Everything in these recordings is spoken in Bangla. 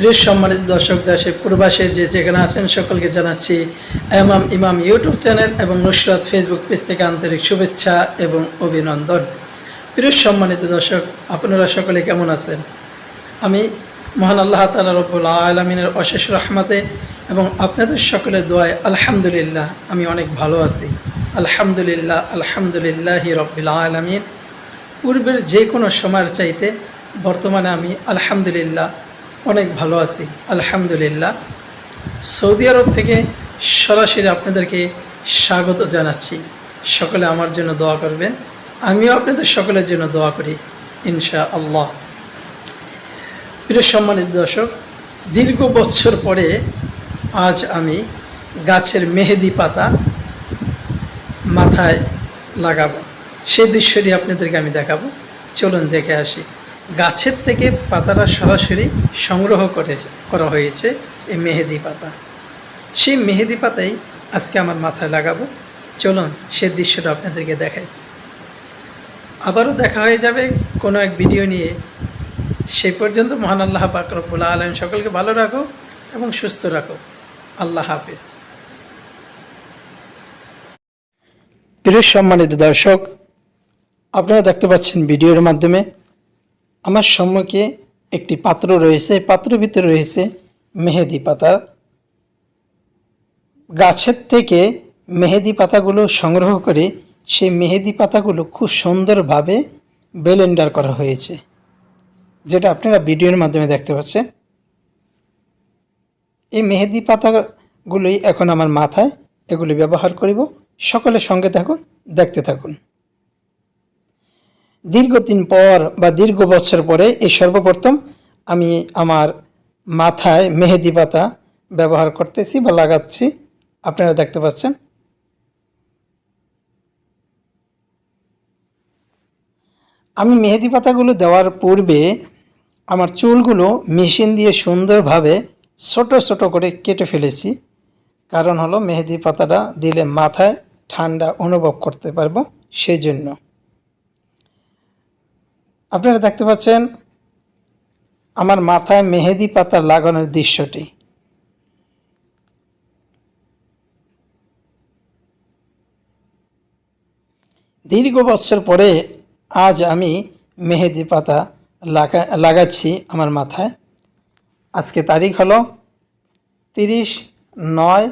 প্রিয় সম্মানিত দর্শক দেশে প্রবাসে যে যেখানে আছেন সকলকে জানাচ্ছি এমাম ইমাম ইউটিউব চ্যানেল এবং নুসরাত ফেসবুক পেজ থেকে আন্তরিক শুভেচ্ছা এবং অভিনন্দন। প্রিয় সম্মানিত দর্শক, আপনারা সকলে কেমন আছেন? আমি মহান আল্লাহ তালা রব্বুল আলমিনের অশেষ রহমতে এবং আপনাদের সকলের দোয়ায় আলহামদুলিল্লাহ আমি অনেক ভালো আছি। আলহামদুলিল্লাহ আলহামদুলিল্লাহ রব্বিল আলমিন। পূর্বের যে কোনো সময়ের চাইতে বর্তমানে আমি আলহামদুলিল্লাহ অনেক ভালো আছি, আলহামদুলিল্লাহ। সৌদি আরব থেকে সরাসরি আপনাদেরকে স্বাগত জানাচ্ছি। সকলে আমার জন্য দোয়া করবেন, আমিও আপনাদের সকলের জন্য দোয়া করি ইনশা আল্লাহ প্রিয় সম্মানিত দর্শক, দীর্ঘ বছর পরে আজ আমি গাছের মেহেদি পাতা মাথায় লাগাবো। সেই দৃশ্যটি আপনাদেরকে আমি দেখাবো। চলুন দেখে আসি। গাছের থেকে পাতাটা সরাসরি সংগ্রহ করে, করা হয়েছে এই মেহেদি পাতা। সেই মেহেদি পাতাই আজকে আমার মাথায় লাগাবো। চলুন সে দৃশ্যটা আপনাদেরকে দেখাই। আবারও দেখা হয়ে যাবে কোনো এক ভিডিও নিয়ে। সেই পর্যন্ত মহান আল্লাহ পাক রব্বুল আলম সকলকে ভালো রাখো এবং সুস্থ রাখো আল্লাহ হাফিজ। প্রিয় সম্মানিত দর্শক, আপনারা দেখতে পাচ্ছেন ভিডিওর মাধ্যমে আমার সম্মুখে একটি পাত্র রয়েছে, এই পাত্রের ভিতরে রয়েছে মেহেদি পাতা। গাছের থেকে মেহেদি পাতাগুলো সংগ্রহ করে সেই মেহেদি পাতাগুলো খুব সুন্দরভাবে বেলেন্ডার করা হয়েছে, যেটা আপনারা ভিডিওর মাধ্যমে দেখতে পাচ্ছেন। এই মেহেদি পাতাগুলোই এখন আমার মাথায় এগুলি ব্যবহার করিব। সকলের সঙ্গে থাকুন, দেখতে থাকুন। দীর্ঘদিন পর বা দীর্ঘ বছর পরে এই সর্বপ্রথম আমি আমার মাথায় মেহেদি পাতা ব্যবহার করতেছি বা লাগাচ্ছি। আপনারা দেখতে পাচ্ছেন। আমি মেহেদি পাতাগুলো দেওয়ার পূর্বে আমার চুলগুলো মেশিন দিয়ে সুন্দরভাবে ছোট ছোট করে কেটে ফেলেছি। কারণ হলো মেহেদি পাতাটা দিলে মাথায় ঠান্ডা অনুভব করতে পারব সেই জন্য আপনারা দেখতে পাচ্ছেন আমার মাথায় মেহেদি পাতা লাগানোর দৃশ্যটি। দীর্ঘ বছর পরে আজ আমি মেহেদি পাতা লাগা লাগাচ্ছি আমার মাথায়। আজকে তারিখ হলো তিরিশ নয়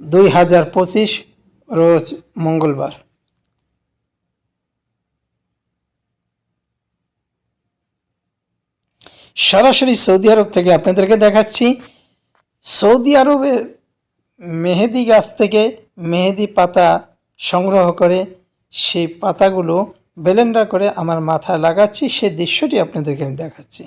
দুই হাজার পঁচিশ, রোজ মঙ্গলবার। সরাসরি সৌদি আরব থেকে আপনাদেরকে দেখাচ্ছি। সৌদি আরবের মেহেদি গাছ থেকে মেহেদি পাতা সংগ্রহ করে সেই পাতাগুলো বেলেন্ডার করে আমার মাথায় লাগাচ্ছি। সেই দৃশ্যটি আপনাদেরকে আমি দেখাচ্ছি।